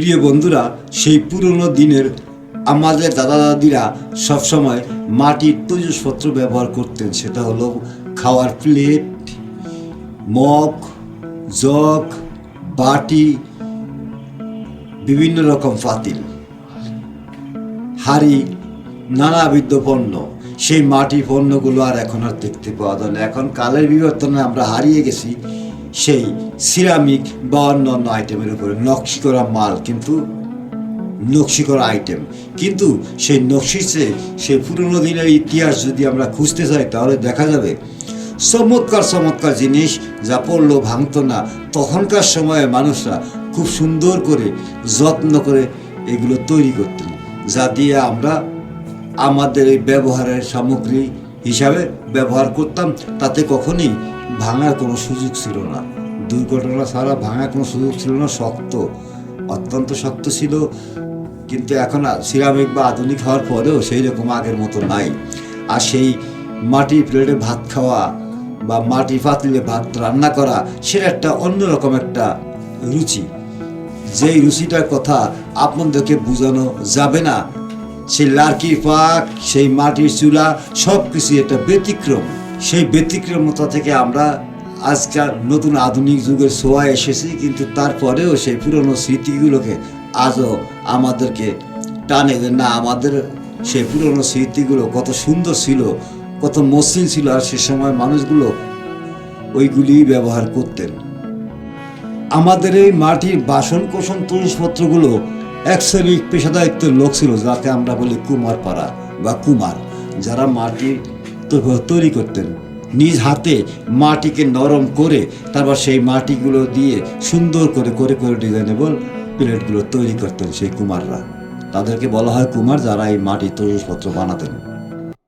প্রিয় বন্ধুরা, সেই পুরনো দিনের আমাদের দাদা দাদিরা সবসময় মাটির তৈজসপত্র ব্যবহার করতেন। সেটা হলো খাওয়ার প্লেট, মগ, জগ, বাটি, বিভিন্ন রকম পাতিল, হাড়ি, নানাবিধ পণ্য। সেই মাটির পণ্যগুলো আর এখন আর দেখতে পাওয়া যায় না। এখন কালের বিবর্তনে আমরা হারিয়ে গেছি। সেই সিরামিক বা অন্যান্য আইটেমের উপরে নকশি করা মাল কিন্তু নকশি করা আইটেম কিন্তু সেই নকশিতে সেই পুরনো দিনের ইতিহাস যদি আমরা খুঁজতে চাই তাহলে দেখা যাবে চমৎকার চমৎকার জিনিস যা পড়ল ভাঙতো না। তখনকার সময়ে মানুষরা খুব সুন্দর করে, যত্ন করে এগুলো তৈরি করতেন, যা দিয়ে আমরা আমাদের এই ব্যবহারের সামগ্রী হিসাবে ব্যবহার করতাম, তাতে কখনই ভাঙার কোনো সুযোগ ছিল না। দুর্ঘটনা ছাড়া ভাঙার কোনো সুযোগ ছিল না, শক্ত, অত্যন্ত শক্ত ছিল। কিন্তু এখন সিরামিক বা আধুনিক হওয়ার পরেও সেই রকম আগের মতো নাই। আর সেই মাটির প্লেটে ভাত খাওয়া বা মাটি পাতিলে ভাত রান্না করা সেটা একটা অন্যরকম একটা রুচি। যেই রুচিটার কথা আপনাদেরকে বোঝানো যাবে না সেই লার্কির পাক সেই মাটির চুলা সব কিছু একটা ব্যতিক্রম। সেই ব্যতিক্রমতা থেকে আমরা আজকাল নতুন আধুনিক যুগের ছোঁয়া এসেছি, কিন্তু তারপরেও সেই পুরনো স্মৃতিগুলোকে আজও আমাদেরকে টানে যে, না, আমাদের সেই পুরনো স্মৃতিগুলো কত সুন্দর ছিল, কত মসৃণ ছিল। আর সে সময় মানুষগুলো ওইগুলি ব্যবহার করতেন। আমাদের এই মাটির বাসন কোসন জিনিসপত্রগুলো এক শ্রেণির পেশাদায়িত্ব লোক ছিল যাকে আমরা বলি কুমার পাড়া বা কুমার, যারা মাটি তৈরি করতেন। নিজ হাতে মাটিকে নরম করে তারপর সেই মাটিগুলো দিয়ে সুন্দর করে করে করে ডিজাইনেবল প্লেটগুলো তৈরি করতেন সেই কুমাররা। তাদেরকে বলা হয় কুমার যারা এই মাটির তৈরিপত্র বানাতেন।